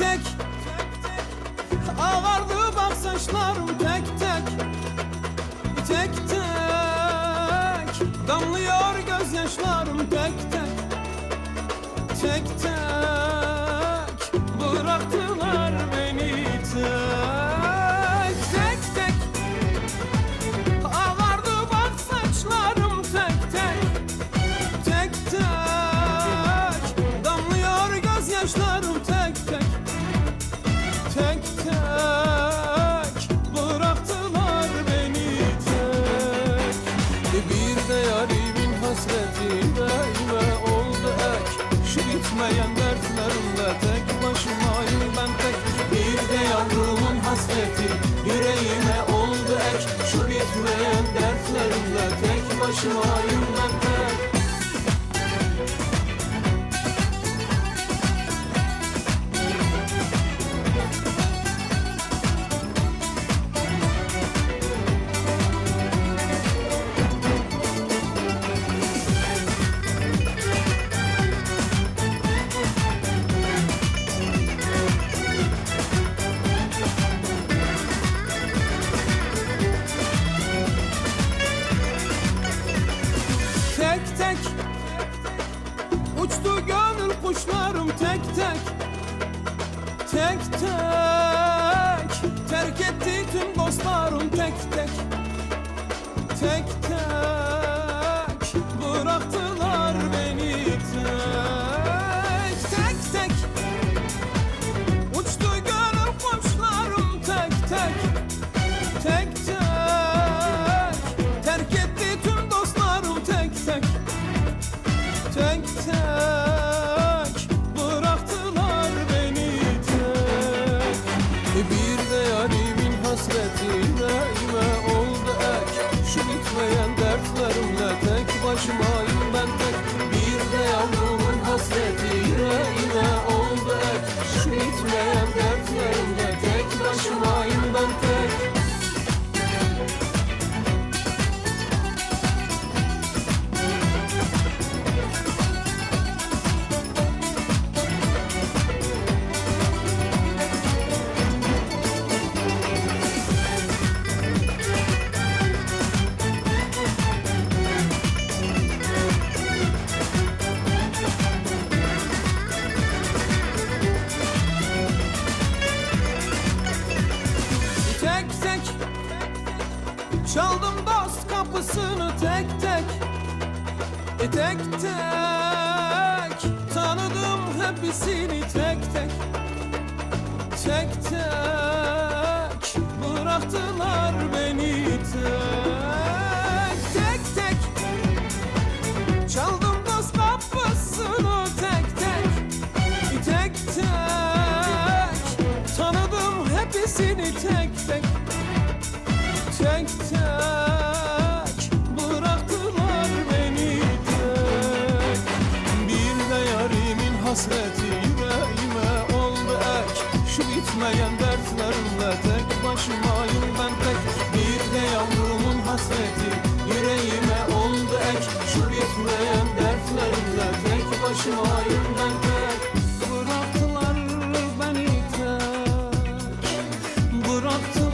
tek. Ağardı bak saçlarım tek tek. Tek tek. Damlıyor gözyaşlarım tek tek. Tek tek. Bıraktılar karışmayın tek tek. Tek tek. Terk etti tüm dostlarım tek tek. hasretine ime oldu ek. Şu bitmeyen dertlerimle tek başıma Çaldım dost kapısını tek tek. E Tek tek. Tanıdım hepsini tek tek. Tek tek. Bıraktılar beni tek hasreti yüreğime oldu ek. Şu bitmeyen dertlerimle tek başımayım ben tek. Bir de yavrumun hasreti yüreğime oldu ek. Şu bitmeyen dertlerimle tek başımayım ben tek. Bıraktılar beni tek. Bıraktılar